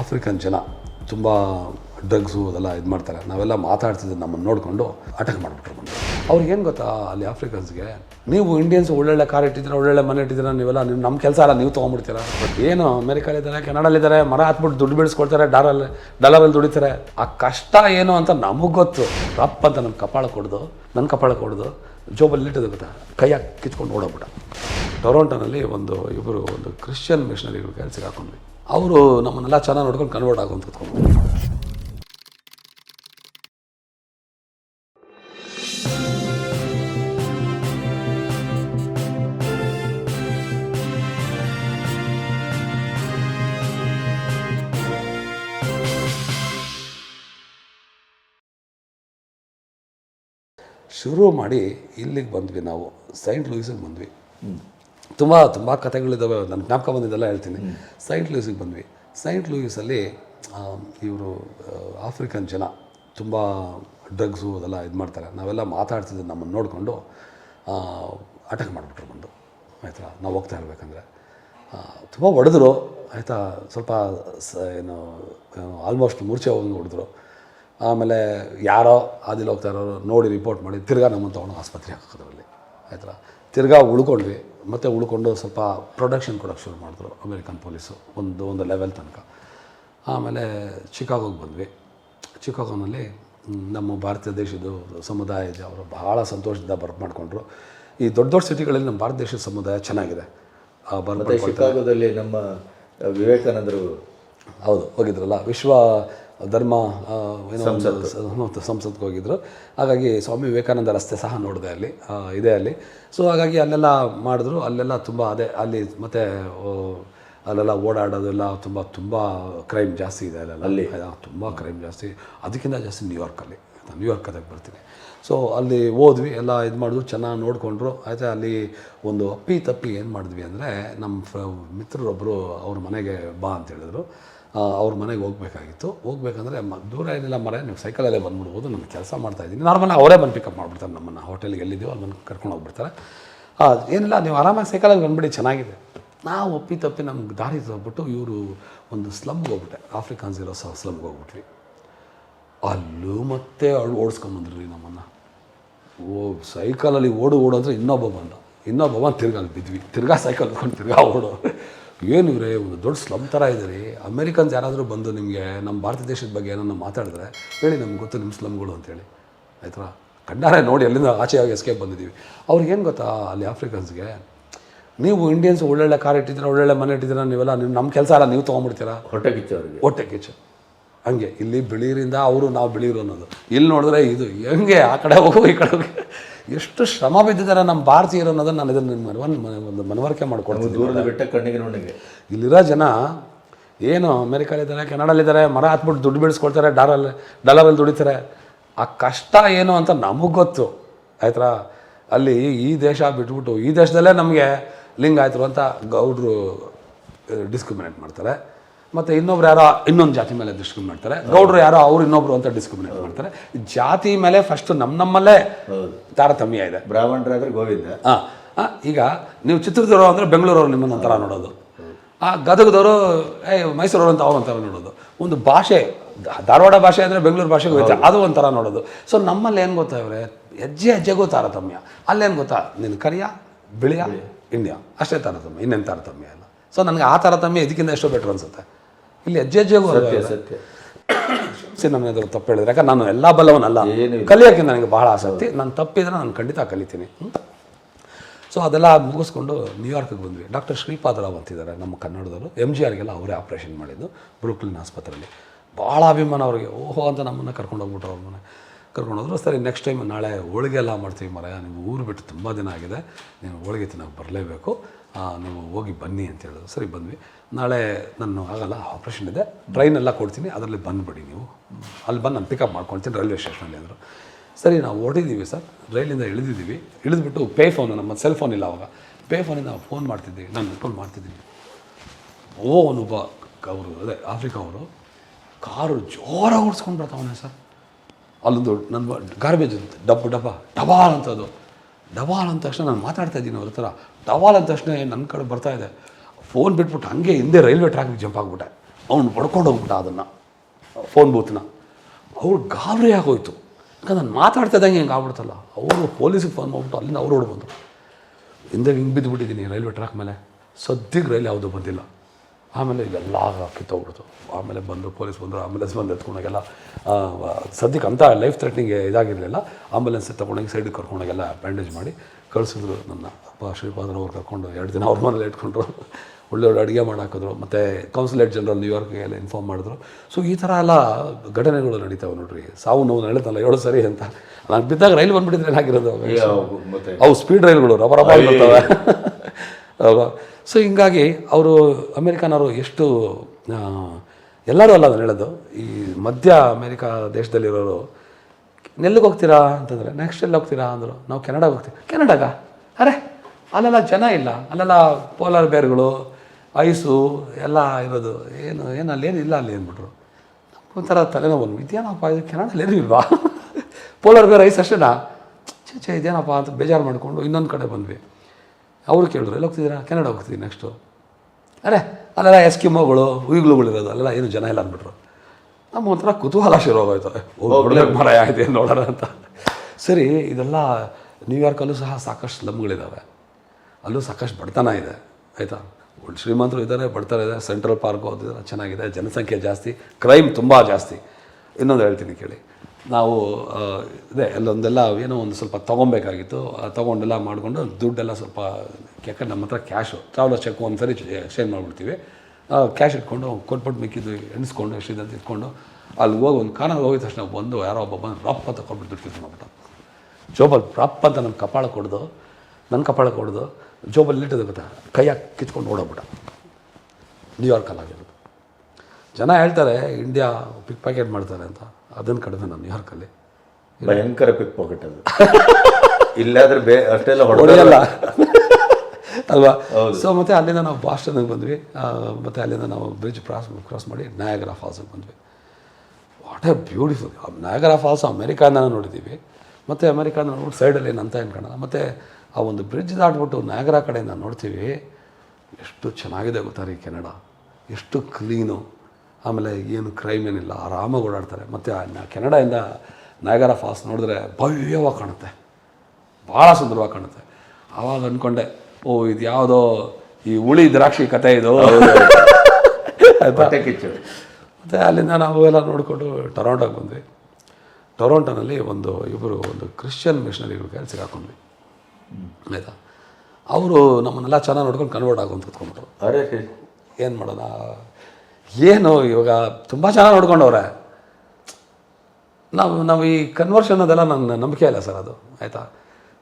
African ಜನ ತುಂಬ drugs ಅದೆಲ್ಲ ಇದು ಮಾಡ್ತಾರೆ. ನಾವೆಲ್ಲ ಮಾತಾಡ್ತಿದ್ದು ನಮ್ಮನ್ನು ನೋಡಿಕೊಂಡು ಅಟ್ಯಾಕ್ ಮಾಡಿಬಿಟ್ರು ಬಂದು. ಅವ್ರಿಗೇನು ಗೊತ್ತಾ? ಅಲ್ಲಿ ಆಫ್ರಿಕನ್ಸ್ಗೆ, ನೀವು ಇಂಡಿಯನ್ಸ್ ಒಳ್ಳೊಳ್ಳೆ ಕಾರ್ ಇಟ್ಟಿದ್ದೀರಾ, ಒಳ್ಳೊಳ್ಳೆ ಮನೆ ಇಟ್ಟಿದ್ದೀರಾ, ನೀವೆಲ್ಲ ನಿಮ್ಮ ನಮ್ಮ ಕೆಲಸ ಅಲ್ಲ, ನೀವು ತೊಗೊಂಡ್ಬಿಡ್ತೀರಾ? ಬಟ್ ಏನು ಅಮೆರಿಕಲ್ಲಿದ್ದಾರೆ ಕೆನಡಲ್ಲಿದ್ದಾರೆ ಮರ ಹಾಕ್ಬಿಟ್ಟು ದುಡ್ಡು ಬಿಡಿಸ್ಕೊಳ್ತಾರೆ ಡಾಲಲ್ಲಿ ಡಾಲರಲ್ಲಿ ದುಡಿತಾರೆ. ಆ ಕಷ್ಟ ಏನು ಅಂತ ನಮಗೆ ಗೊತ್ತು. ರಪ್ಪ ಅಂತ ನಮ್ಮ ಕಪಾಳ ಕೊಡ್ದು ನನ್ನ ಕಪಾಳ ಕೊಡ್ದು ಜೋಬಲ್ಲಿ ಇಟ್ಟದ ಗೊತ್ತಾ? ಕೈಯಾಗಿ ಕಿತ್ಕೊಂಡು ಓಡೋಗ್ಬಿಟ್ಟ. ಟೊರೊಂಟೋನಲ್ಲಿ ಒಂದು ಇಬ್ಬರು ಒಂದು ಕ್ರಿಶ್ಚಿಯನ್ ಮಿಷನರಿಗಳು ಕೆಲಸಕ್ಕೆ ಹಾಕೊಂಡ್ವಿ. ಅವರು ನಮ್ಮನ್ನೆಲ್ಲ ಚೆನ್ನಾಗಿ ನೋಡ್ಕೊಂಡು ಕನ್ವರ್ಟ್ ಕೂತ್ಕೊಂಡು ಶುರು ಮಾಡಿ ಇಲ್ಲಿಗೆ ಬಂದ್ವಿ ನಾವು ಸೈಂಟ್ ಲೂಯಿಸಿಗೆ ಬಂದ್ವಿ. ತುಂಬ ತುಂಬ ಕಥೆಗಳಿದ್ದಾವೆ ನನ್ನ ಜ್ಞಾಪಕ ಬಂದಿದ್ದೆಲ್ಲ ಹೇಳ್ತೀನಿ. ಸೈಂಟ್ ಲೂಯಿಸಿಗೆ ಬಂದ್ವಿ. ಸೈಂಟ್ ಲೂಯಿಸಲ್ಲಿ ಇವರು ಆಫ್ರಿಕನ್ ಜನ ತುಂಬ ಡ್ರಗ್ಸು ಅದೆಲ್ಲ ಇದು ಮಾಡ್ತಾರೆ. ನಾವೆಲ್ಲ ಮಾತಾಡ್ತಿದ್ದು ನಮ್ಮನ್ನು ನೋಡಿಕೊಂಡು ಅಟ್ಯಾಕ್ ಮಾಡಿಬಿಟ್ರು ಬಂದು. ಆಯ್ತಾ? ನಾವು ಹೋಗ್ತಾ ಇರಬೇಕಂದ್ರೆ. ತುಂಬ ಹೊಡೆದ್ರು. ಆಯಿತಾ? ಸ್ವಲ್ಪ ಸ ಏನು ಆಲ್ಮೋಸ್ಟ್ ಮೂರ್ಛೆ ಹೋಗಿ ಹೊಡೆದ್ರು. ಆಮೇಲೆ ಯಾರೋ ಆದಿಲ್ ಹೋಗ್ತಾ ಇರೋರು ನೋಡಿ ರಿಪೋರ್ಟ್ ಮಾಡಿ ತಿರ್ಗಾ ನಮ್ಮನ್ನು ತೊಗೊಂಡು ಆಸ್ಪತ್ರೆಗೆ ಹಾಕೋದ್ರಲ್ಲಿ. ಆಯ್ತಾ? ತಿರ್ಗಾ ಉಳ್ಕೊಂಡ್ವಿ. ಮತ್ತೆ ಉಳ್ಕೊಂಡು ಸ್ವಲ್ಪ ಪ್ರೊಡಕ್ಷನ್ ಕೊಡೋಕ್ಕೆ ಶುರು ಮಾಡಿದ್ರು ಅಮೇರಿಕನ್ ಪೊಲೀಸು ಒಂದು ಒಂದು ಲೆವೆಲ್ ತನಕ. ಆಮೇಲೆ ಚಿಕಾಗೋಗೆ ಬಂದ್ವಿ. ಚಿಕಾಗೋನಲ್ಲಿ ನಮ್ಮ ಭಾರತ ದೇಶದ ಸಮುದಾಯದ ಅವರು ಬಹಳ ಸಂತೋಷದಿಂದ ಬರ್ಕ್ ಮಾಡಿಕೊಂಡ್ರು. ಈ ದೊಡ್ಡ ದೊಡ್ಡ ಸಿಟಿಗಳಲ್ಲಿ ನಮ್ಮ ಭಾರತ ದೇಶದ ಸಮುದಾಯ ಚೆನ್ನಾಗಿದೆ. ಆ, ಬರ್ಕ್ ಮತ್ತೆ ಶಿಕಾಗೋದಲ್ಲಿ ನಮ್ಮ ವಿವೇಕಾನಂದರು ಹೌದು ಹೋಗಿದ್ರಲ್ಲ. ವಿಶ್ವ ಧರ್ಮ ಸಂಸತ್ಗೆ ಹೋಗಿದ್ದರು ಹಾಗಾಗಿ ಸ್ವಾಮಿ ವಿವೇಕಾನಂದ ರಸ್ತೆ ಸಹ ನೋಡಿದೆ ಅಲ್ಲಿ ಇದೆ ಅಲ್ಲಿ. ಸೊ ಹಾಗಾಗಿ ಅಲ್ಲೆಲ್ಲ ಮಾಡಿದ್ರು. ಅಲ್ಲೆಲ್ಲ ತುಂಬ ಅದೇ ಅಲ್ಲಿ ಮತ್ತು ಅಲ್ಲೆಲ್ಲ ಓಡಾಡೋದೆಲ್ಲ ತುಂಬ ತುಂಬ ಕ್ರೈಮ್ ಜಾಸ್ತಿ ಇದೆ ಅಲ್ಲೆಲ್ಲ. ಅಲ್ಲಿ? ತುಂಬ ಕ್ರೈಮ್ ಜಾಸ್ತಿ. ಅದಕ್ಕಿಂತ ಜಾಸ್ತಿ ನ್ಯೂಯಾರ್ಕಲ್ಲಿ ನಾನು ನ್ಯೂಯಾರ್ಕ್ ಅದಕ್ಕೆ ಬರ್ತೀನಿ. ಸೊ ಅಲ್ಲಿ ಹೋದ್ವಿ ಎಲ್ಲ ಇದು ಮಾಡಿದ್ರು ಚೆನ್ನಾಗಿ ನೋಡಿಕೊಂಡ್ರು. ಆಯಿತಾ ಅಲ್ಲಿ ಒಂದು ಅಪ್ಪಿ ತಪ್ಪಿ ಏನು ಮಾಡಿದ್ವಿ ಅಂದರೆ ನಮ್ಮ ಫ್ರ ಮಿತ್ರರೊಬ್ಬರು ಅವ್ರ ಮನೆಗೆ ಬಾ ಅಂತ ಹೇಳಿದ್ರು. ಅವ್ರ ಮನೆಗೆ ಹೋಗ್ಬೇಕಾಗಿತ್ತು. ಹೋಗ್ಬೇಕಂದ್ರೆ ಮ, ದೂರ ಏನಿಲ್ಲ ಮರ, ನೀವು ಸೈಕಲಲ್ಲೇ ಬಂದ್ಬಿಡ್ಬೋದು, ನಾನು ಕೆಲಸ ಮಾಡ್ತಾ ಇದ್ದೀನಿ. ನಾರ್ಮಲ್ ಅವರೇ ಬಂದು ಪಿಕಪ್ ಮಾಡಿಬಿಡ್ತಾರೆ ನಮ್ಮನ್ನು. ಹೋಟೆಲ್ಗೆ ಎಲ್ಲಿದ್ದೀವೋ ಅಲ್ಲಿ ಬಂದು ಕರ್ಕೊಂಡು ಹೋಗ್ಬಿಡ್ತಾರೆ. ಏನಿಲ್ಲ, ನೀವು ಆರಾಮಾಗಿ ಸೈಕಲಲ್ಲಿ ಬಂದ್ಬಿಡಿ, ಚೆನ್ನಾಗಿದೆ. ನಾವು ಒಪ್ಪಿ ತಪ್ಪಿ ನಮ್ಗೆ ದಾರಿ ತಗ್ಬಿಟ್ಟು ಇವರು ಒಂದು ಸ್ಲಮ್ಗೆ ಹೋಗ್ಬಿಟ್ಟೆ ಆಫ್ರಿಕಾನ್ಸ್ ಇರೋ ಸಹ ಸ್ಲಮ್ಗೆ ಹೋಗ್ಬಿಟ್ವಿ. ಅಲ್ಲೂ ಮತ್ತೆ ಅಳು ಓಡಿಸ್ಕೊಂಬಂದ್ರು ರೀ ನಮ್ಮನ್ನು. ಓ ಸೈಕಲಲ್ಲಿ ಓಡು ಓಡೋದ್ರೆ ಇನ್ನೊಬ್ಬ ಬಂದ. ಇನ್ನೊಬ್ಬ ಬಂದು ತಿರ್ಗಾ ಅಲ್ಲಿ ಬಿದ್ವಿ. ತಿರ್ಗಾ ಸೈಕಲ್ ತೊಗೊಂಡು ತಿರ್ಗಾ ಓಡು ಏನು ಇವ್ರೆ ಒಂದು ದೊಡ್ಡ ಸ್ಲಮ್ ಥರ ಇದ್ದೀರಿ. ಅಮೇರಿಕನ್ಸ್ ಯಾರಾದರೂ ಬಂದು ನಿಮಗೆ ನಮ್ಮ ಭಾರತ ದೇಶದ ಬಗ್ಗೆ ಏನನ್ನ ಮಾತಾಡಿದ್ರೆ ಹೇಳಿ ನಮ್ಗೆ ಗೊತ್ತು ನಿಮ್ಮ ಸ್ಲಮ್ಗಳು ಅಂತೇಳಿ. ಆಯ್ತಾ ಕಣ್ಣಾರೆ ನೋಡಿ ಅಲ್ಲಿಂದ ಆಚೆಯಾಗಿ ಎಸ್ಕೇಪ್ ಬಂದಿದ್ದೀವಿ. ಅವ್ರಿಗೇನು ಗೊತ್ತಾ ಅಲ್ಲಿ ಆಫ್ರಿಕನ್ಸ್ಗೆ? ನೀವು ಇಂಡಿಯನ್ಸ್ ಒಳ್ಳೊಳ್ಳೆ ಕಾರ್ ಇಟ್ಟಿದ್ದೀರಾ ಒಳ್ಳೊಳ್ಳೆ ಮನೆ ಇಟ್ಟಿದ್ದೀರಾ ನೀವೆಲ್ಲ ನಿಮ್ಮ ನಮ್ಮ ಕೆಲಸ ಅಲ್ಲ ನೀವು ತೊಗೊಂಡ್ಬಿಡ್ತೀರಾ? ಹೊಟ್ಟೆ ಕಿಚ್ಚು ಅವ್ರಿಗೆ. ಹೊಟ್ಟೆ ಕಿಚ್ಚು. ಹಂಗೆ ಇಲ್ಲಿ ಬಿಳಿರಿಂದ ಅವರು ನಾವು ಬಿಳಿರು ಅನ್ನೋದು. ಇಲ್ಲಿ ನೋಡಿದ್ರೆ ಇದು ಹೆಂಗೆ ಆ ಕಡೆ ಹೋಗು ಈ ಕಡೆ ಹೋಗಿ. ಎಷ್ಟು ಶ್ರಮ ಬಿದ್ದಿದ್ದಾರೆ ನಮ್ಮ ಭಾರತೀಯರು ಅನ್ನೋದನ್ನು ನಾನು ಇದನ್ನು ಮನವನ್ ಒಂದು ಮನವರಿಕೆ ಮಾಡಿಕೊಡ್ತೀನಿ. ದೂರದ ಬೆಟ್ಟ ಕಣ್ಣಿಗೆ ನೋಡಿಗೆ ಇಲ್ಲಿರೋ ಜನ ಏನು ಅಮೆರಿಕಲ್ಲಿದ್ದಾರೆ ಕೆನಡಲ್ಲಿದ್ದಾರೆ ಮರ ಹತ್ಬಿಟ್ಟು ದುಡ್ಡು ಬೆಳೆಸ್ಕೊಳ್ತಾರೆ ಡಾಲರ್ ಡಾಲರಲ್ಲಿ ದುಡಿತಾರೆ. ಆ ಕಷ್ಟ ಏನು ಅಂತ ನಮಗೆ ಗೊತ್ತು. ಆಯ್ತಾ ಅಲ್ಲಿ ಈ ದೇಶ ಬಿಟ್ಬಿಟ್ಟು ಈ ದೇಶದಲ್ಲೇ ನಮಗೆ ಲಿಂಗಾಯತರು ಅಂತ ಗೌಡ್ರು ಡಿಸ್ಕ್ರಿಮಿನೇಟ್ ಮಾಡ್ತಾರೆ. ಮತ್ತು ಇನ್ನೊಬ್ರು ಯಾರೋ ಇನ್ನೊಂದು ಜಾತಿ ಮೇಲೆ ಡಿಸ್ಕ್ರಿಮಿನೇಟ್ ಮಾಡ್ತಾರೆ. ಗೌಡ್ರು ಯಾರೋ ಅವ್ರು ಇನ್ನೊಬ್ರು ಅಂತ ಡಿಸ್ಕ್ರಿಮಿನೇಟ್ ಮಾಡ್ತಾರೆ. ಜಾತಿ ಮೇಲೆ ಫಸ್ಟ್ ನಮ್ಮ ನಮ್ಮಲ್ಲೇ ತಾರತಮ್ಯ ಇದೆ. ಬ್ರಾಹ್ಮಣರಾದ್ರೆ ಗೋವಿಂದ. ಹಾಂ ಈಗ ನೀವು ಚಿತ್ರದುರ್ಗ ಅಂದರೆ ಬೆಂಗಳೂರವ್ರು ನಿಮ್ಮನ್ನು ಒಂಥರ ನೋಡೋದು. ಆ ಗದಗದವರು ಏ ಮೈಸೂರವ್ರು ಅಂತ ಅವ್ರು ಒಂಥರ ನೋಡೋದು. ಒಂದು ಭಾಷೆ ಧಾರವಾಡ ಭಾಷೆ ಅಂದರೆ ಬೆಂಗಳೂರು ಭಾಷೆಗೆ ಹೋಯ್ತು ಅದು ಒಂಥರ ನೋಡೋದು. ಸೊ ನಮ್ಮಲ್ಲಿ ಏನು ಗೊತ್ತಾ ಇವ್ರೆ? ಹೆಜ್ಜೆ ಹೆಜ್ಜೆಗೂ ತಾರತಮ್ಯ. ಅಲ್ಲೇನು ಗೊತ್ತಾ? ನಿನ್ನ ಕರಿಯ ಬಿಳಿಯ ಇಂಡಿಯಾ. ಅಷ್ಟೇ ತಾರತಮ್ಯ ಇನ್ನೇನು ತಾರತಮ್ಯ ಅಲ್ಲ ಸೊ ನನಗೆ ಆ ತಾರತಮ್ಯ ಇದಕ್ಕಿಂತ ಎಷ್ಟೋ ಬೆಟ್ರ್ ಅನ್ಸುತ್ತೆ. ಇಲ್ಲಿ ಅಜ್ಜೆ ಅಜ್ಜೆಗೂ ಸತ್ಯ ಸತ್ಯ. ಸಿ ನನ್ನ ಎದುರು ತಪ್ಪು ಹೇಳಿದ್ರೆ. ಯಾಕಂದ್ರೆ ನಾನು ಎಲ್ಲ ಬಲ್ಲವನಲ್ಲ. ಕಲಿಯೋಕ್ಕೆ ನನಗೆ ಬಹಳ ಆಸಕ್ತಿ. ನಾನು ತಪ್ಪಿದ್ರೆ ನಾನು ಖಂಡಿತ ಕಲಿತೀನಿ? ಸೊ ಅದೆಲ್ಲ ಮುಗಿಸ್ಕೊಂಡು ನ್ಯೂಯಾರ್ಕಿಗೆ ಬಂದ್ವಿ. ಡಾಕ್ಟರ್ ಶ್ರೀಪಾದರಾವ್ ಅಂತಿದ್ದಾರೆ ನಮ್ಮ ಕನ್ನಡದವರು. ಎಂ ಜಿ ಆರ್ಗೆಲ್ಲ ಅವರೇ ಆಪ್ರೇಷನ್ ಮಾಡಿದ್ದು ಬ್ರೂಕ್ಲಿನ್ ಆಸ್ಪತ್ರೆಯಲ್ಲಿ. ಭಾಳ ಅಭಿಮಾನ ಅವ್ರಿಗೆ. ಓಹೋ ಅಂತ ನಮ್ಮನ್ನು ಕರ್ಕೊಂಡು ಹೋಗ್ಬಿಟ್ರು ಅವ್ರ ಮನೆ. ಕರ್ಕೊಂಡು ಹೋದ್ರು ಸರಿ ನೆಕ್ಸ್ಟ್ ಟೈಮ್ ನಾಳೆ ಹೋಳಿಗೆ ಎಲ್ಲ ಮಾಡ್ತೀವಿ ಮರ ನೀವು ಊರು ಬಿಟ್ಟು ತುಂಬ ದಿನ ಆಗಿದೆ. ನೀವು ಹೋಳಿಗೆ ತಿನ್ನೋಕೆ ಬರಲೇಬೇಕು. ನೀವು ಹೋಗಿ ಬನ್ನಿ ಅಂತ ಹೇಳಿದ್ರು. ಸರಿ, ಬಂದ್ವಿ. ನಾಳೆ ನಾನು ಆಗಲ್ಲ ಆಪ್ರೇಷನ್ ಇದೆ. ಟ್ರೈನ್ ಎಲ್ಲ ಕೊಡ್ತೀನಿ, ಅದರಲ್ಲಿ ಬಂದುಬಿಡಿ ನೀವು. ಅಲ್ಲಿ ಬಂದು ನಾನು ಪಿಕಪ್ ಮಾಡ್ಕೊಳ್ತೀನಿ ರೈಲ್ವೆ ಸ್ಟೇಷನಲ್ಲಿ ಅಂದರು. ಸರಿ, ನಾವು ಹೊರಟಿದ್ದೀವಿ ಸರ್. ರೈಲಿಂದ ಇಳಿದಿದ್ದೀವಿ. ಇಳಿದ್ಬಿಟ್ಟು ಪೇ ಫೋನು ನಮ್ಮ ಸೆಲ್ ಫೋನ್ ಇಲ್ಲ ಅವಾಗ. ಪೇ ಫೋನಿಂದ ಫೋನ್ ಮಾಡ್ತಿದ್ದೀವಿ ನಾನು ಫೋನ್ ಮಾಡ್ತಿದ್ದೀನಿ. ಓ ಒಬ್ಬ ಅವರು, ಅದೇ, ಆಫ್ರಿಕಾ ಅವರು. ಕಾರು ಜೋರಾಗಿ ಓಡಿಸ್ಕೊಂಡು ಬರ್ತಾವನೆ ಸರ್. ಅಲ್ಲೊಂದು ನನ್ನ ಗಾರ್ಬೇಜ್ ಅಂತ ಡಬ್ಬು, ಡಬ್ಬ ಡಬಾಲ್ ಅಂತ ಡಬಾಲ್ ಅಂದ ತಕ್ಷಣ ನಾನು ಮಾತಾಡ್ತಾ ಇದ್ದೀನಿ ಅವ್ರ ಹತ್ರ. ಡವಾಲ್ ಅಂದ ತಕ್ಷಣ ನನ್ನ ಕಡೆ ಬರ್ತಾ ಇದೆ. ಫೋನ್ ಬಿಟ್ಬಿಟ್ಟು ಹಂಗೆ ಹಿಂದೆ ರೈಲ್ವೆ ಟ್ರ್ಯಾಕಿಗೆ ಜಂಪ್ ಆಗಿಬಿಟ್ಟೆ. ಅವ್ನು ಬಡ್ಕೊಂಡು ಹೋಗ್ಬಿಟ್ಟ ಅದನ್ನು, ಫೋನ್ ಬೂತ್ನ. ಅವ್ರು ಗಾಬರಿ ಆಗೋಯ್ತು. ಯಾಕಂದ್ರೆ ನಾನು ಮಾತಾಡ್ತಾ ಇದ್ದಂಗೆ ಹಿಂಗೆ ಆಗ್ಬಿಡ್ತಲ್ಲ. ಅವರು ಪೊಲೀಸಿಗೆ ಫೋನ್ ಮಾಡ್ಬಿಟ್ಟು ಅಲ್ಲಿಂದ ಅವ್ರು ಓಡ್ ಬಂದರು. ಹಿಂದೆ ಹಿಂಗೆ ಬಿದ್ದುಬಿಟ್ಟಿದ್ದೀನಿ ರೈಲ್ವೆ ಟ್ರ್ಯಾಕ್ ಮೇಲೆ. ಸದ್ಯಕ್ಕೆ ರೈಲ್ ಯಾವುದೂ ಬಂದಿಲ್ಲ. ಆಮೇಲೆ ಎಲ್ಲ ಕಿತ್ತೋಗ್ಬಿಡ್ತು ಆಮೇಲೆ ಬಂದು ಪೊಲೀಸ್ ಬಂದರು ಆಂಬುಲೆನ್ಸ್ ಬಂದು ಎತ್ಕೊಂಡೋಗೆಲ್ಲ ಸದ್ಯಕ್ಕೆ ಅಂತ ಲೈಫ್ ಥ್ರೆಟ್ನಿಂಗ್ ಇದಾಗಿರಲಿಲ್ಲ. ಆಂಬುಲೆನ್ಸ್ ತೊಗೊಂಡೋಗಿ ಸೈಡಿಗೆ ಕರ್ಕೊಂಡೋಗೆಲ್ಲ ಬ್ಯಾಂಡೇಜ್ ಮಾಡಿ ಕಳಿಸಿದ್ರು ನನ್ನ ಅಪ್ಪ ಶ್ರೀಪಾದರವ್ರು ಕರ್ಕೊಂಡು ಎರಡು ದಿನ ಅವ್ರ ಮನೇಲಿ ಇಟ್ಕೊಂಡ್ರು. ಒಳ್ಳೆ ಒಳ್ಳೆ ಅಡುಗೆ ಮಾಡಾಕಿದ್ರು. ಮತ್ತು ಕೌನ್ಸಿಲೇಟ್ ಜನರಲ್ ನ್ಯೂಯಾರ್ಕ್ಗೆ ಎಲ್ಲ ಇನ್ಫಾರ್ಮ್ ಮಾಡಿದ್ರು. ಸೊ ಈ ಥರ ಎಲ್ಲ ಘಟನೆಗಳು ನಡೀತಾವೆ ನೋಡ್ರಿ. ಸಾವು ನೋವು ನಡೀತಲ್ಲ ಏಳು ಸರಿ ಅಂತ. ನಾನು ಬಿದ್ದಾಗ ರೈಲ್ ಬಂದುಬಿಟ್ಟಿದ್ರೆ ಏನಾಗಿರೋದು? ಅವು ಸ್ಪೀಡ್ ರೈಲ್ಗಳು ರಬ ರಬ ಬರ್ತವೆ. ಅಲ್ವಾ ಸೊ ಹಿಂಗಾಗಿ ಅವರು ಅಮೇರಿಕನವರು ಎಷ್ಟು ಎಲ್ಲರೂ ಅಲ್ಲ ಅದನ್ನು ಹೇಳೋದು. ಈ ಮಧ್ಯ ಅಮೇರಿಕಾ ದೇಶದಲ್ಲಿರೋರು, ನೆಲ್ಲಿಗೆ ಹೋಗ್ತೀರಾ? ಅಂತಂದರೆ, ನೆಕ್ಸ್ಟ್ ಎಲ್ಲಿ ಹೋಗ್ತೀರಾ? ಅಂದರು. ನಾವು ಕೆನಡಾಗೆ ಹೋಗ್ತೀವಿ. ಕೆನಡಾಗ? ಅರೆ, ಅಲ್ಲೆಲ್ಲ ಜನ ಇಲ್ಲ. ಅಲ್ಲೆಲ್ಲ ಪೋಲಾರ್ ಬೇರ್ಗಳು, ಐಸು, ಎಲ್ಲ ಇರೋದು. ಏನು ಏನು ಅಲ್ಲೇನು ಇಲ್ಲ ಅಲ್ಲಿ ಅಂದ್ಬಿಟ್ರು. ಒಂಥರ ತಲೆನೋವು ಬಂದು ಇದೇನಪ್ಪ, ಇದು ಕೆನಡಲ್ಲಿ ಇಲ್ವಾ? ಪೋಲಾರ್ ಬೇರ್ ಐಸ್ ಅಷ್ಟೇನಾ? ಚೇ ಇದೇನಪ್ಪ ಅಂತ ಬೇಜಾರು ಮಾಡಿಕೊಂಡು ಇನ್ನೊಂದು ಕಡೆ ಬಂದ್ವಿ. ಅವರು ಕೇಳಿದ್ರು ಎಲ್ಲಿ ಹೋಗ್ತಿದ್ದೀರಾ? ಕೆನಡಾ ಹೋಗ್ತೀವಿ ನೆಕ್ಸ್ಟು ಅರೆ ಅಲ್ಲೆಲ್ಲ ಎಸ್ಕಿಮೋಗಳು ಇರೋದು ಅಲ್ಲೆಲ್ಲ ಏನು ಜನ ಇಲ್ಲ ಅಂದ್ಬಿಟ್ರು. ನಮ್ಮ ಒಂಥರ ಕುತೂಹಲ ಶುರು ಹೋಗೋಯ್ತು ಒಳ್ಳೆ ಮರ ಆಯ್ತು ನೋಡೋಣ ಅಂತ. ಸರಿ ಇದೆಲ್ಲ ನ್ಯೂಯಾರ್ಕಲ್ಲೂ ಸಹ ಸಾಕಷ್ಟು ಸ್ಲಮ್ಗಳಿದ್ದಾವೆ ಅಲ್ಲೂ ಸಾಕಷ್ಟು ಬಡತನ ಇದೆ ಆಯಿತಾ? ಒಳ್ಳೆ ಶ್ರೀಮಂತರು ಇದ್ದಾರೆ ಬಡತನ ಇದೆ ಸೆಂಟ್ರಲ್ ಪಾರ್ಕ್ ಅದು ಚೆನ್ನಾಗಿದೆ ಜನಸಂಖ್ಯೆ ಜಾಸ್ತಿ ಕ್ರೈಮ್ ತುಂಬ ಜಾಸ್ತಿ. ಇನ್ನೊಂದು ಹೇಳ್ತೀನಿ ಕೇಳಿ. ನಾವು ಇದೆ, ಅಲ್ಲೊಂದೆಲ್ಲ ಏನೋ ಒಂದು ಸ್ವಲ್ಪ ತೊಗೊಬೇಕಾಗಿತ್ತು ತೊಗೊಂಡೆಲ್ಲ ಮಾಡಿಕೊಂಡು ದುಡ್ಡೆಲ್ಲ ಸ್ವಲ್ಪ ಯಾಕಂದ್ರೆ ನಮ್ಮ ಹತ್ರ ಕ್ಯಾಶು. ಟ್ರಾವೆಲರ್ ಚೆಕ್ ಒಂದು ಸರಿ ಎಕ್ಸ್ಚೇಂಜ್ ಮಾಡಿಬಿಡ್ತೀವಿ. ಕ್ಯಾಶ್ ಇಟ್ಕೊಂಡು ಕೊಟ್ಬಿಟ್ಟು ಮಿಕ್ಕಿದ್ದು, ಎಣಿಸ್ಕೊಂಡು, ಎಷ್ಟಿದೆ ಅಂತ ಇಟ್ಕೊಂಡು ಅಲ್ಲಿ ಹೋಗಿ ಒಂದು ಕಾರಲ್ಲಿ ಹೋಗಿದ ತಕ್ಷಣ ಬಂದು ಯಾರೋ ಒಬ್ಬ ಬಂದು ರಪ್ಪ ಅಂತ ಕೊಟ್ಬಿಟ್ಟು ದುಡ್ಡು ಕಿತ್ಕೊಂಡ್ಬಿಟ್ಟು ಜೋಬಲ್ಲಿ ರಪ್ಪ ಅಂತ ನನ್ನ ಕಪಾಳ ಕೊಡ್ದು ನನ್ನ ಕಪಾಳ ಕೊಡ್ದು ಜೋಬಲ್ಲಿ ಇಟ್ಟದೆ ಗೊತ್ತಾ? ಕೈಯಾಗಿ ಕಿತ್ಕೊಂಡು ಓಡೋಗ್ಬಿಟ್ಟ. ನ್ಯೂಯಾರ್ಕಲ್ಲಿ ಆಗಿರೋದು ಜನ ಹೇಳ್ತಾರೆ, ಇಂಡಿಯಾ ಪಿಕ್ ಪ್ಯಾಕೆಟ್ ಮಾಡ್ತಾರೆ ಅಂತ. ಅದನ್ನು ಕಡಿಮೆ ನಾನು ನ್ಯೂಯಾರ್ಕಲ್ಲಿ ಭಯಂಕರ ಪಿಕ್ ಪಾಕೆಟ್ ಅದು. ಇಲ್ಲಾದ್ರೆ ಬೇ ಅಷ್ಟೆಲ್ಲ ಹೊಡೆಯಲ್ಲ. ಅಲ್ವಾ? ಸೊ ಮತ್ತೆ ಅಲ್ಲಿಂದ ನಾವು ಬಾಸ್ಟನ್ಗೆ ಬಂದ್ವಿ. ಮತ್ತೆ ಅಲ್ಲಿಂದ ನಾವು ಬ್ರಿಡ್ಜ್ ಕ್ರಾಸ್ ಕ್ರಾಸ್ ಮಾಡಿ ನಾಯಗರ ಫಾಲ್ಸಿಗೆ ಬಂದ್ವಿ. What a beautiful Niagara falls ಅಮೇರಿಕಾನ ನೋಡಿದ್ದೀವಿ ಮತ್ತು ಅಮೇರಿಕಾನ ನೋಡಿ ಸೈಡಲ್ಲಿ ಏನಂತ ಏನು ಕಾಣಲ್ಲ. ಮತ್ತು ಆ ಒಂದು ಬ್ರಿಡ್ಜ್ ದಾಟ್ಬಿಟ್ಟು ನಾಯಗರ ಕಡೆಯಿಂದ ನೋಡ್ತೀವಿ. ಎಷ್ಟು ಚೆನ್ನಾಗಿದೆ ಗೊತ್ತಾ ರೀ ಕೆನಡಾ. ಎಷ್ಟು ಕ್ಲೀನು ಆಮೇಲೆ ಏನು ಕ್ರೈಮ್ ಏನಿಲ್ಲ ಆರಾಮಾಗಿ ಓಡಾಡ್ತಾರೆ. ಮತ್ತು ಕೆನಡಾಯಿಂದ ನಯಾಗರಾ ಫಾಲ್ಸ್ ನೋಡಿದ್ರೆ ಭವ್ಯವಾಗಿ ಕಾಣುತ್ತೆ. ಭಾಳ ಸುಂದರವಾಗಿ ಕಾಣುತ್ತೆ. ಆವಾಗ ಅಂದ್ಕೊಂಡೆ ಓ ಇದು ಯಾವುದೋ ಈ ಹುಳಿ ದ್ರಾಕ್ಷಿ ಕತೆ ಇದು. ಮತ್ತು ಅಲ್ಲಿಂದ ನಾವು ಎಲ್ಲ ನೋಡಿಕೊಂಡು ಟೊರೊಂಟೋಗೆ ಬಂದ್ವಿ. ಟೊರೊಂಟೋನಲ್ಲಿ ಒಂದು ಇಬ್ಬರು ಒಂದು ಕ್ರಿಶ್ಚಿಯನ್ ಮಿಷನರಿಗಳು ಕೈಲಿ ಸಿಗಾಕೊಂಡ್ವಿ ಆಯಿತಾ? ಅವರು ನಮ್ಮನ್ನೆಲ್ಲ ಚೆನ್ನಾಗಿ ನೋಡ್ಕೊಂಡು ಕನ್ವರ್ಟ್ ಆಗೋಂತ ಕೂತ್ಕೊಂಡ್ಬಿಟ್ರು. ಅರೆ ಏನು ಮಾಡೋಣ? ಏನು ಇವಾಗ ತುಂಬ ಚೆನ್ನಾಗಿ ನೋಡ್ಕೊಂಡವ್ರೆ. ನಾವು ನಾವು ಈ ಕನ್ವರ್ಷನ್ ಅದೆಲ್ಲ ನನ್ನ ನಂಬಿಕೆ ಇಲ್ಲ ಸರ್ ಅದು ಆಯಿತಾ?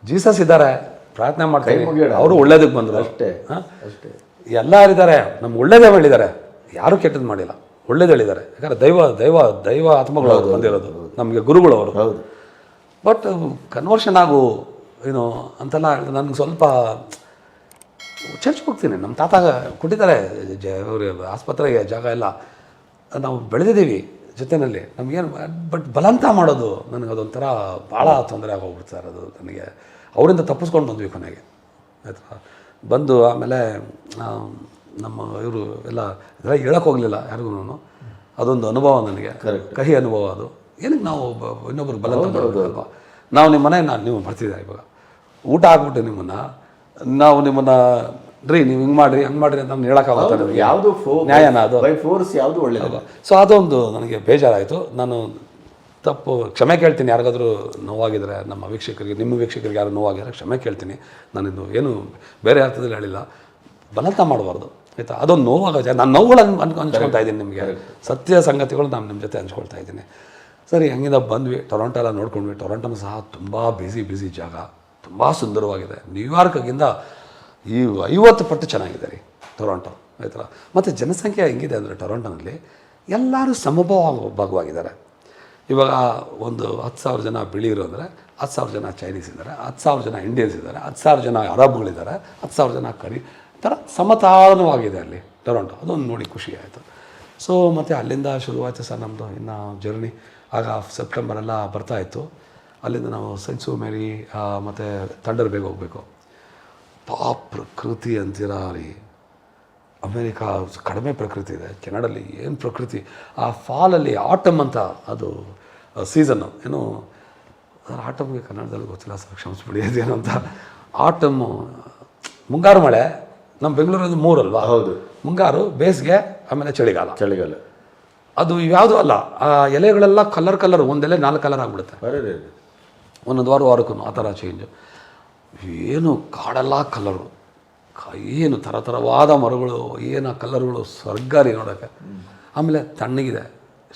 ಜೀಸಸ್ ಇದ್ದಾರೆ ಪ್ರಾರ್ಥನೆ ಮಾಡ್ತೀವಿ. ಮುಗಿಯೋಣ. ಅವರು ಒಳ್ಳೇದಕ್ಕೆ ಬಂದರು. ಅಷ್ಟೇ ಹಾಂ? ಅಷ್ಟೇ. ಎಲ್ಲರಿದ್ದಾರೆ ನಮ್ಗೆ ಒಳ್ಳೇದೇ ಹೇಳಿದ್ದಾರೆ. ಯಾರೂ ಕೆಟ್ಟದ್ದು ಮಾಡಿಲ್ಲ. ಒಳ್ಳೇದು ಹೇಳಿದ್ದಾರೆ. ಯಾಕಂದ್ರೆ ದೈವ ದೈವ ದೈವ ಆತ್ಮಗಳು ಅವ್ರು ಬಂದಿರೋದು. ನಮಗೆ ಗುರುಗಳು ಅವರು. ಹೌದು. ಬಟ್ ಕನ್ವರ್ಷನ್ ಆಗು ಏನು ಅಂತೆಲ್ಲ ನನಗೆ ಸ್ವಲ್ಪ ಚರ್ಚ್ಗೆ ಹೋಗ್ತೀನಿ. ನಮ್ಮ ತಾತ ಕೊಟ್ಟಿದ್ದಾರೆ. ಜ ಅವ್ರ ಆಸ್ಪತ್ರೆಗೆ ಜಾಗ ಎಲ್ಲ. ನಾವು ಬೆಳೆದಿದ್ದೀವಿ ಜೊತೆಯಲ್ಲಿ. ನಮಗೇನು ಬಟ್ ಬಲಂತ ಮಾಡೋದು ನನಗೆ ಅದೊಂಥರ ಭಾಳ ತೊಂದರೆ ಆಗೋಗ್ಬಿಡ್ತು ಸರ್ ಅದು ನನಗೆ. ಅವರಿಂದ ತಪ್ಪಿಸ್ಕೊಂಡು ಬಂದ್ವಿ ಕೊನೆಗೆ. ಆಯ್ತಾ? ಬಂದು ಆಮೇಲೆ ನಮ್ಮ ಇವರು ಎಲ್ಲ ಇದೆಲ್ಲ ಹೇಳಕ್ಕೆ ಹೋಗಲಿಲ್ಲ ಯಾರಿಗೂ ಅದೊಂದು ಅನುಭವ ನನಗೆ. ಕಹಿ ಅನುಭವ ಅದು. ಏನಕ್ಕೆ ನಾವು ಇನ್ನೊಬ್ರು ಬಲಂತ ಮಾಡೋದು ಅಲ್ವಾ? ನಾವು ನಿಮ್ಮ ಮನೆಗೆ ನಾನು ನೀವು ಬರ್ತಿದ್ದೆ ಇವಾಗ? ಊಟ ಆಗ್ಬಿಟ್ಟು ನಿಮ್ಮನ್ನು ನಾವು ನಿಮ್ಮನ್ನ ರೀ ನೀವು ಹಿಂಗೆ ಮಾಡ್ರಿ ಹಂಗೆ ಮಾಡ್ರಿ ಅಂತ ನಾನು ಹೇಳೋಕ್ಕಾಗುತ್ತೆ ನನಗೆ ಯಾವುದು ನ್ಯಾಯನ ಅದು. ಬೈ ಫೋರ್ಸ್ ಯಾವುದು ಒಳ್ಳೆಯದಲ್ಲ ಸೊ ಅದೊಂದು ನನಗೆ ಬೇಜಾರಾಯಿತು. ನಾನು ತಪ್ಪು ಕ್ಷಮೆ ಕೇಳ್ತೀನಿ. ಯಾರಿಗಾದ್ರೂ ನೋವಾಗಿದ್ರೆ ನಮ್ಮ ವೀಕ್ಷಕರಿಗೆ ನಿಮ್ಮ ವೀಕ್ಷಕರಿಗೆ ಯಾರು ನೋವಾಗಿದ್ರೆ ಕ್ಷಮೆ ಕೇಳ್ತೀನಿ. ನಾನಿದು ಏನು ಬೇರೆ ಅರ್ಥದಲ್ಲಿ ಹೇಳಿಲ್ಲ. ಬಲಂತ ಮಾಡಬಾರ್ದು. ಆಯಿತಾ? ಅದೊಂದು ನೋವಾಗ ನಾನು ನೋವುಗಳು ಅನ್ಕೊ ಅನ್ ಹಂಚ್ಕೊಳ್ತಾ ಇದ್ದೀನಿ ನಿಮಗೆ. ಸತ್ಯ ಸಂಗತಿಗಳು ನಾನು ನಿಮ್ಮ ಜೊತೆ ಹಂಚ್ಕೊಳ್ತಾ ಇದ್ದೀನಿ. ಸರಿ ಹಂಗಿಂದ ಬಂದ್ವಿ. ಟೊರೊಂಟೋ ಎಲ್ಲ ನೋಡ್ಕೊಂಡ್ವಿ. ಟೊರೊಂಟೋನು ಸಹ ತುಂಬ ಬ್ಯುಸಿ ಬ್ಯುಸಿ ಜಾಗ. ತುಂಬ ಸುಂದರವಾಗಿದೆ. ನ್ಯೂಯಾರ್ಕ್ಗಿಂತ ಈ ಐವತ್ತು ಪಟ್ಟು ಚೆನ್ನಾಗಿದೆ ರೀ ಟೊರಾಂಟೋ, ಆಯ್ತಲ್ಲ? ಮತ್ತು ಜನಸಂಖ್ಯೆ ಹೆಂಗಿದೆ ಅಂದರೆ ಟೊರೊಂಟೋನಲ್ಲಿ ಎಲ್ಲರೂ ಸಮಭಾವ ಭಾಗವಾಗಿದ್ದಾರೆ. ಇವಾಗ ಒಂದು ಹತ್ತು ಸಾವಿರ ಜನ ಬಿಳಿಯರು ಅಂದರೆ ಹತ್ತು ಸಾವಿರ ಜನ ಚೈನೀಸ್ ಇದ್ದಾರೆ, ಹತ್ತು ಸಾವಿರ ಜನ ಇಂಡಿಯನ್ಸ್ ಇದ್ದಾರೆ, ಹತ್ತು ಸಾವಿರ ಜನ ಅರಬ್ಗಳಿದ್ದಾರೆ, ಹತ್ತು ಸಾವಿರ ಜನ ಕರಿ ಥರ ಸಮತಾನವಾಗಿದೆ ಅಲ್ಲಿ ಟೊರೊಂಟೊ. ಅದೊಂದು ನೋಡಿ ಖುಷಿ ಆಯಿತು. ಸೊ ಮತ್ತು ಅಲ್ಲಿಂದ ಶುರುವಾಯಿತು ಸರ್ ನಮ್ಮದು ಇನ್ನು ಜರ್ನಿ ಆಗ ಸೆಪ್ಟೆಂಬರೆಲ್ಲ ಬರ್ತಾಯಿತ್ತು ಅಲ್ಲಿಂದ ನಾವು ಸೆಂಟ್ ಮೇರಿ ಮತ್ತು ತಂಡರ್ ಬೇಗ ಹೋಗಬೇಕು. ಪಾ ಪ್ರಕೃತಿ ಅಂತೀರಾ ರೀ. ಅಮೇರಿಕಾ ಕಡಿಮೆ ಪ್ರಕೃತಿ ಇದೆ. ಕೆನಡಲ್ಲಿ ಏನು ಪ್ರಕೃತಿ? ಆ ಫಾಲಲ್ಲಿ ಆಟಮ್ ಅಂತ ಅದು ಸೀಸನ್ನು. ಏನು ಅದರ ಆಟಮ್ಗೆ ಕನ್ನಡದಲ್ಲಿ ಗೊತ್ತಿಲ್ಲ ಸರ್ ಕ್ಷಮಿಸ್ಬಿಡಿ ಅದೇನು ಅಂತ. ಆಟಮ್ಮು ಮುಂಗಾರು ಮಳೆ ನಮ್ಮ ಬೆಂಗಳೂರಲ್ಲಿ ಮೂರಲ್ವಾ? ಹೌದು. ಮುಂಗಾರು ಬೇಸಿಗೆ ಆಮೇಲೆ ಚಳಿಗಾಲ. ಚಳಿಗಾಲ. ಅದು ಯಾವುದೂ ಅಲ್ಲ ಆ ಎಲೆಗಳೆಲ್ಲ ಕಲರ್ ಕಲರ್ ಒಂದೆಲೆ ನಾಲ್ಕು ಕಲರ್ ಆಗಿಬಿಡುತ್ತೆ. ಒಂದೊಂದು ವಾರ ವಾರಕ್ಕೂ ಆ ಥರ ಚೇಂಜು ಏನು ಕಾಡೆಲ್ಲ ಕಲರು ಏನು ಥರ ಥರವಾದ ಮರಗಳು, ಏನು ಕಲರ್ಗಳು ಸ್ವರ್ಗ ರೀ ನೋಡೋಕ್ಕೆ ಆಮೇಲೆ ತಣ್ಣಗಿದೆ.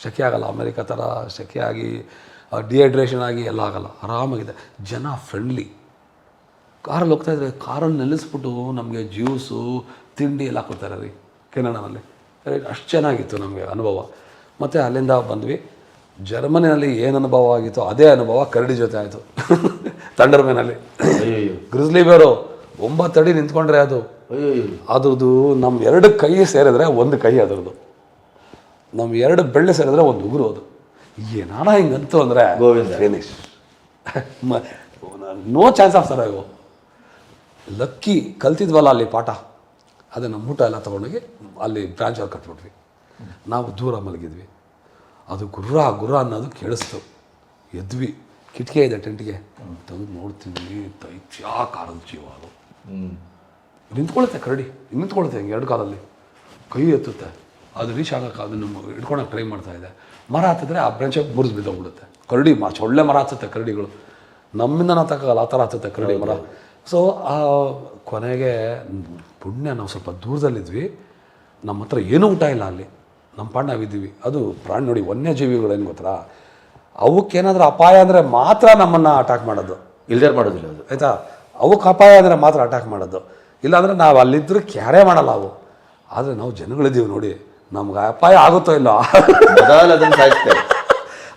ಸೆಕೆ ಆಗಲ್ಲ, ಅಮೇರಿಕಾ ಥರ ಸೆಕೆ ಆಗಿ ಡಿಹೈಡ್ರೇಷನ್ ಆಗಿ ಎಲ್ಲ ಆಗಲ್ಲ. ಆರಾಮಾಗಿದೆ. ಜನ ಫ್ರೆಂಡ್ಲಿ ಕಾರಲ್ಲಿ ಹೋಗ್ತಾ ಇದ್ರೆ ಕಾರಲ್ಲಿ ನೆಲೆಸ್ಬಿಟ್ಟು ನಮಗೆ ಜ್ಯೂಸು ತಿಂಡಿ ಎಲ್ಲ ಕೊಡ್ತಾರೆ ರೀ. ಕೆನಡಾನಲ್ಲಿ. ಅಷ್ಟು ಚೆನ್ನಾಗಿತ್ತು ನಮಗೆ ಅನುಭವ. ಮತ್ತು ಅಲ್ಲಿಂದ ಬಂದ್ವಿ. ಜರ್ಮನಿನಲ್ಲಿ ಏನು ಅನುಭವ ಆಗಿತ್ತು ಅದೇ ಅನುಭವ ಕರಡಿ ಜೊತೆ ಆಯಿತು. ತಂಡರ್ಮೆನಲ್ಲಿ. ಗ್ರಿಸ್ಲಿ ಬೇರು ಒಂಬತ್ತಡಿ ಅಡಿ ನಿಂತ್ಕೊಂಡ್ರೆ ಅದು. ಅದ್ರದ್ದು ನಮ್ಮ ಎರಡು ಕೈ ಸೇರಿದ್ರೆ ಒಂದು ಕೈ ಅದರದು ನಮ್ಮ ಎರಡು ಬೆಳ್ಳೆ ಸೇರಿದ್ರೆ ಒಂದು ಉಗುರು ಅದು. ಏನಾನ ಹಿಂಗಂತು ಅಂದರೆ. Finish no chance of sir ಇವು ಲಕ್ಕಿ ಕಲ್ತಿದ್ವಲ್ಲ ಅಲ್ಲಿ ಪಾಠ. ಅದನ್ನು ಮೂಟ ಎಲ್ಲ ತೊಗೊಂಡೋಗಿ ಅಲ್ಲಿ ಬ್ರಾಂಚಲ್ಲಿ ಕಟ್ಬಿಟ್ವಿ. ನಾವು ದೂರ ಮಲಗಿದ್ವಿ. ಅದು ಗುರ್ರ ಗುರ್ರ ಅನ್ನೋದು ಕೇಳಿಸ್ತು. ಎದ್ವಿ. ಕಿಟಕಿ ಇದೆ ಟೆಂಟ್ಗೆ. ತೆಗೆದು ನೋಡ್ತೀವಿ ದೈತ್ಯಾಕಾರದ ಜೀವ ಅದು. ಹ್ಞೂ ನಿಂತ್ಕೊಳ್ಳುತ್ತೆ ಕರಡಿ. ನಿಂತ್ಕೊಳುತ್ತೆ ಹಿಂಗೆ ಎರಡು ಕಾಲಲ್ಲಿ. ಕೈ ಎತ್ತುತ್ತೆ. ಅದು ರೀಚ್ ಆಗೋಕೆ ಅದನ್ನು ಹಿಡ್ಕೊಳಕ್ಕೆ ಟ್ರೈ ಮಾಡ್ತಾ ಇದೆ. ಮರ ಹತ್ತಿದ್ರೆ ಆ ಬ್ರಾಂಚ್ ಮುರಿದು ಬಿದ್ದೋಗ್ಬಿಡುತ್ತೆ. ಕರಡಿ ಮ ಒಳ್ಳೆ ಮರ ಹತ್ತುತ್ತೆ ಕರಡಿಗಳು. ನಮ್ಮಿಂದ ನಾವು ತಗೋಲ್ಲ ಆ ಥರ ಹತ್ತುತ್ತೆ ಕರಡಿ ಮರ. ಸೊ ಆ ಕೊನೆಗೆ ಪುಣ್ಯ ನಾವು ಸ್ವಲ್ಪ ದೂರದಲ್ಲಿದ್ವಿ. ನಮ್ಮ ಹತ್ರ ಏನೂ ಊಟ ಇಲ್ಲ ಅಲ್ಲಿ. ನಮ್ಮ ಪಾಡ್ ನಾವಿದ್ದೀವಿ ಅದು ಪ್ರಾಣಿ ನೋಡಿ ವನ್ಯಜೀವಿಗಳೇನು ಗೊತ್ತಾ? ಅವಕ್ಕೇನಾದರೂ ಅಪಾಯ ಅಂದರೆ ಮಾತ್ರ ನಮ್ಮನ್ನು ಅಟ್ಯಾಕ್ ಮಾಡೋದು. ಇಲ್ಲದೇ ಮಾಡೋದಿಲ್ಲ ಅದು. ಆಯಿತಾ? ಅವಕ್ಕೆ ಅಪಾಯ ಅಂದರೆ ಮಾತ್ರ ಅಟ್ಯಾಕ್ ಮಾಡೋದು. ಇಲ್ಲಾಂದರೆ ನಾವು ಅಲ್ಲಿದ್ದರೂ ಕ್ಯಾರೇ ಮಾಡಲ್ಲ ಅವು. ಆದರೆ ನಾವು ಜನಗಳಿದ್ದೀವಿ ನೋಡಿ. ನಮ್ಗೆ ಅಪಾಯ ಆಗುತ್ತೋ ಇಲ್ಲ? ಅದನ್ನು ಸಾಯಿಸ್ತೇವೆ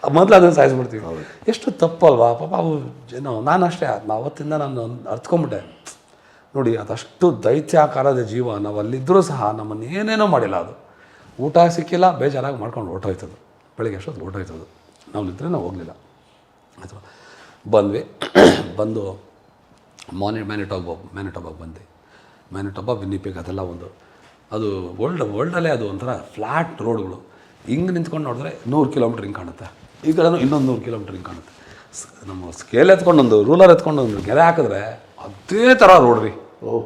ಮೊದಲು ಅದನ್ನು ಸಾಯಿಸ್ಬಿಡ್ತೀವಿ. ಎಷ್ಟು ತಪ್ಪಲ್ವಾ? ಪಾಪ ಅವು ಏನೋ ನಾನು ಅಷ್ಟೇ ಅವತ್ತಿಂದ ನಾನು ಅರ್ತ್ಕೊಂಬಿಟ್ಟೆ. ನೋಡಿ ಅದಷ್ಟು ದೈತ್ಯಾಕಾರದ ಜೀವ ನಾವು ಅಲ್ಲಿದ್ದರೂ ಸಹ ನಮ್ಮನ್ನೇನೇನೋ ಮಾಡಿಲ್ಲ ಅದು. ಊಟ ಸಿಕ್ಕಿಲ್ಲ ಬೇಜಾರಾಗಿ ಮಾಡ್ಕೊಂಡು ಹೊರಟೋಯ್ತದೆ ಬೆಳಿಗ್ಗೆ ಅಷ್ಟೊತ್ತು ಹೊರಟೋಯ್ತದೆ ನಾವು ನಿಂತರೆ ನಾವು ಹೋಗಲಿಲ್ಲ. ಆಯಿತು ಬಂದ್ವಿ. ಬಂದು ಮಾನಿ ಮ್ಯಾನಿಟಾಬ ಬಂದ್ವಿ. ಬಂದೆ ಮ್ಯಾನಿಟಾಬಾ ವಿನ್ನಿಪೇಕ್ ಅದೆಲ್ಲ ಒಂದು ಅದು ವರ್ಲ್ಡ್ ವರ್ಲ್ಡಲ್ಲೇ ಅದು ಒಂಥರ ಫ್ಲ್ಯಾಟ್ ರೋಡ್ಗಳು ಹಿಂಗೆ ನಿಂತ್ಕೊಂಡು ನೋಡಿದ್ರೆ ನೂರು ಕಿಲೋಮೀಟ್ರ್ ಹಿಂಗೆ ಕಾಣುತ್ತೆ. ಈ ಕಡೆನೂ ಇನ್ನೊಂದು ನೂರು ಕಿಲೋಮೀಟ್ರ್ ಹಿಂಗೆ ಕಾಣುತ್ತೆ. ನಮ್ಮ ಸ್ಕೇಲ್ ಎತ್ಕೊಂಡು ಒಂದು ರೂಲರ್ ಎತ್ಕೊಂಡು ಒಂದು ಗೆರೆ ಹಾಕಿದ್ರೆ ಅದೇ ಥರ ರೋಡ್ ರೀ. ಓ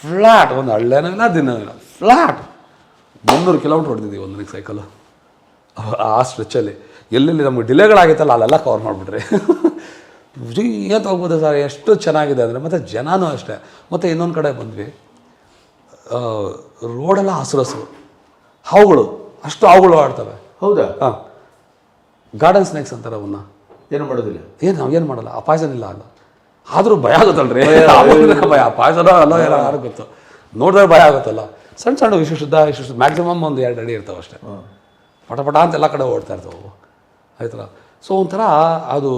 ಫ್ಲ್ಯಾಟ್ ಒಂದು ಹಳ್ಳೆನೂ ಇಲ್ಲ ದಿನ ಇಲ್ಲ. ಫ್ಲ್ಯಾಟ್ ಮುನ್ನೂರು ಕಿಲೋಮೀಟ್ರ್ ಹೊಡೆದಿದ್ದೀವಿ ಒಂದನಿಗೆ ಸೈಕಲು ಆ ಸ್ಟ್ರೆಚ್ಚಲ್ಲಿ ಎಲ್ಲೆಲ್ಲಿ ನಮಗೆ ಡಿಲೇಗಳಾಗಿತ್ತಲ್ಲ ಅಲ್ಲೆಲ್ಲ ಕವರ್ ಮಾಡಿಬಿಟ್ರಿ. ಏನು ಹೋಗ್ಬೋದು ಸರ್? ಎಷ್ಟು ಚೆನ್ನಾಗಿದೆ ಅಂದರೆ ಮತ್ತು ಜನನೂ ಅಷ್ಟೇ. ಮತ್ತು ಇನ್ನೊಂದು ಕಡೆ ಬಂದ್ವಿ. ರೋಡೆಲ್ಲ ಹಸಿರು ಹಸಿರು ಹಾವುಗಳು ಅಷ್ಟು ಹಾವುಗಳು ಆಡ್ತವೆ. ಹೌದಾ? ಹಾಂ. ಗಾರ್ಡನ್ ಸ್ನೇಕ್ಸ್ ಅಂತಾರೆ ಅವನ್ನ ಏನು ಮಾಡೋದಿಲ್ಲ? ಏನು ನಾವೇನು ಮಾಡಲ್ಲ ಆ ಪಾಯ್ಸನ್ ಇಲ್ಲ ಅಲ್ಲ. ಆದರೂ ಭಯ ಆಗುತ್ತಲ್ರಿ. ರೀ ಭಯ. ಪಾಯ್ಸನ ಅಲ್ಲ ಏನೋ ಯಾರು ಗೊತ್ತು. ನೋಡಿದ್ರೆ ಭಯ ಆಗುತ್ತಲ್ಲ. ಸಣ್ಣ ಸಣ್ಣ ಇಷ್ಟು ಶುದ್ಧ ಇಷ್ಟು ಮ್ಯಾಕ್ಸಿಮಮ್ ಒಂದು ಎರಡು ಅಡಿ ಇರ್ತಾವೆ ಅಷ್ಟೇ. ಪಟ ಪಟ ಅಂತ ಎಲ್ಲ ಕಡೆ ಓಡ್ತಾ ಇರ್ತಾವೆ. ಆಯ್ತಲ್ಲ? ಸೊ ಒಂಥರ ಅದು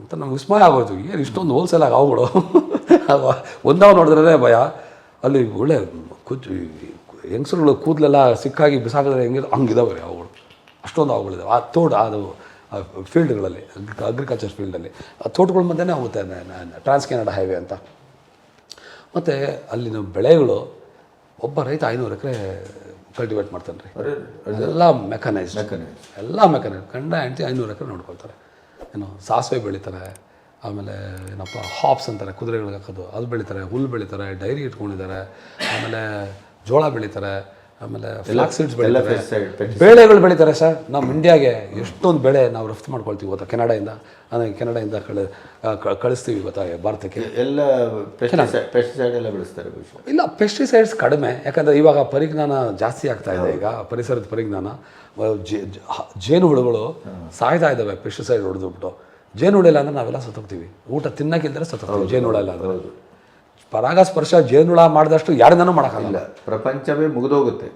ಅಂತ ನಮ್ಗೆ ವಿಸ್ಮಯ ಆಗೋಯ್ತು. ಏನು ಇಷ್ಟೊಂದು ಹೋಲ್ಸೇಲ್ ಆಗಿ ಅವುಗಳು ಒಂದಾವ್ ನೋಡಿದ್ರೆ ಭಯ. ಅಲ್ಲಿ ಒಳ್ಳೆ ಕುಚ್ ಹೆಂಗಸರುಗಳು ಕೂದಲೆಲ್ಲ ಸಿಕ್ಕಾಗಿ ಬಿಸಾಕಿದ್ರೆ ಹೆಂಗೆ ಹಂಗಿದಾವೆ ಅವುಗಳು ಅಷ್ಟೊಂದು ಅವುಗಳಿದಾವೆ. ಆ ತೋಟ ಅದು ಫೀಲ್ಡ್ಗಳಲ್ಲಿ ಅಗ್ರಿಕಲ್ಚರ್ ಫೀಲ್ಡಲ್ಲಿ. ಆ ತೋಟಗಳ ಮಧ್ಯೆ ಹೋಗುತ್ತೆ ಟ್ರಾನ್ಸ್ ಕೆನಡಾ ಹೈವೇ ಅಂತ. ಮತ್ತು ಅಲ್ಲಿನ ಬೆಳೆಗಳು ಒಬ್ಬ ರೈತ ಐನೂರು ಎಕರೆ ಕಲ್ಟಿವೇಟ್ ಮಾಡ್ತಾನೆ ರೀ ಎಲ್ಲ ಮೆಕನೈಸ್. ಎಲ್ಲ ಮೆಕನೈಸ್ ಗಂಡ ಹೆಂಡತಿ ಐನೂರು ಎಕರೆ ನೋಡ್ಕೊಳ್ತಾರೆ. ಏನು ಸಾಸಿವೆ ಬೆಳಿತಾರೆ ಆಮೇಲೆ ಏನಪ್ಪ ಹಾಪ್ಸ್ ಅಂತಾರೆ ಕುದುರೆಗಳಿಗೆ ಹಾಕೋದು ಅದು ಬೆಳಿತಾರೆ ಹುಲ್ಲು ಬೆಳಿತಾರೆ ಡೈರಿ ಇಟ್ಕೊಂಡಿದ್ದಾರೆ ಆಮೇಲೆ ಜೋಳ ಬೆಳಿತಾರೆ. ಆಮೇಲೆ ಬೆಳಿತಾರೆ. ಬೇಳೆಗಳು ಬೆಳಿತಾರೆ ಸರ್. ನಮ್ಮ ಇಂಡಿಯಾಗೆ ಎಷ್ಟೊಂದು ಬೆಳೆ ನಾವು ರಫ್ತು ಮಾಡ್ಕೊಳ್ತೀವಿ ಗೊತ್ತಾ? ಕೆನಡಾಯಿಂದ. ಅಂದರೆ ಕೆನಡಾಯಿಂದ ಕಳಿ ಕಳಿಸ್ತೀವಿ ಗೊತ್ತಾ? ಭಾರತಕ್ಕೆ. ಎಲ್ಲ ಪೆಸ್ಟಿಸೈಡ್ ಪೆಸ್ಟಿಸೈಡ್ ಎಲ್ಲ ಬೆಳೆಸ್ತಾರೆ ಇಲ್ಲ ಪೆಸ್ಟಿಸೈಡ್ಸ್ ಕಡಿಮೆ. ಯಾಕಂದರೆ ಇವಾಗ ಪರಿಜ್ಞಾನ ಜಾಸ್ತಿ ಆಗ್ತಾ ಇದೆ ಈಗ ಪರಿಸರದ ಪರಿಜ್ಞಾನ. ಜೇನು ಹುಳುಗಳು ಸಾಯ್ತಾ ಇದ್ದಾವೆ ಪೆಸ್ಟಿಸೈಡ್ ಹೊಡೆದ್ಬಿಟ್ಟು. ಜೇನು ಇಲ್ಲ ಅಂದರೆ ನಾವೆಲ್ಲ ಸತ್ತೋಗ್ತೀವಿ. ಊಟ ತಿನ್ನಕ್ಕಿಲ್ದರೆ ಸತ್ತೋಗ್ತೀವಿ ಜೇನುಹುಳ ಇಲ್ಲ ಅಂದ್ರೆ. ಪರಾಗಸ್ಪರ್ಶ ಜೇನುಳ ಮಾಡಿದಷ್ಟು ಯಾರಿಂದನೂ ಮಾಡೋಕ್ಕಾಗಲ್ಲ. ಪ್ರಪಂಚವೇ ಮುಗಿದೋಗುತ್ತೆ.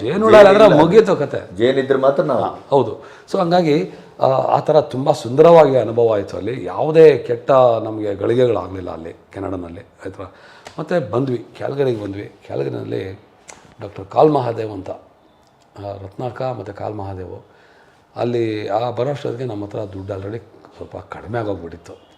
ಜೇನುಳ ಅಂದ್ರೆ ಮುಗಿಯುತ್ತೆ ಕತೆ ಜೇನಿದ್ರೆ ಮಾತ್ರ ನಾವು. ಹೌದು. ಸೊ ಹಂಗಾಗಿ ಆ, ಥರ ತುಂಬ ಸುಂದರವಾಗಿ ಅನುಭವ ಆಯಿತು ಅಲ್ಲಿ. ಯಾವುದೇ ಕೆಟ್ಟ ನಮಗೆ ಗಳಿಗೆಗಳಾಗಲಿಲ್ಲ ಅಲ್ಲಿ ಕೆನಡನಲ್ಲಿ ಆಯ್ತಾ? ಮತ್ತು ಬಂದ್ವಿ ಕ್ಯಾಲ್ಗರಿಗೆ ಬಂದ್ವಿ. ಕ್ಯಾಲ್ಗರಿನಲ್ಲಿ ಡಾಕ್ಟರ್ ಕಾಲ್ ಮಹಾದೇವ್ ಅಂತ ರತ್ನಾಕ ಮತ್ತು ಕಾಲ್ ಮಹಾದೇವ್. ಅಲ್ಲಿ ಆ ಬರೋಷ್ಟೊತ್ತಿಗೆ ನಮ್ಮ ಹತ್ರ ದುಡ್ಡು ಆಲ್ರೆಡಿ ಸ್ವಲ್ಪ ಕಡಿಮೆ ಆಗೋಗ್ಬಿಟ್ಟಿತ್ತು.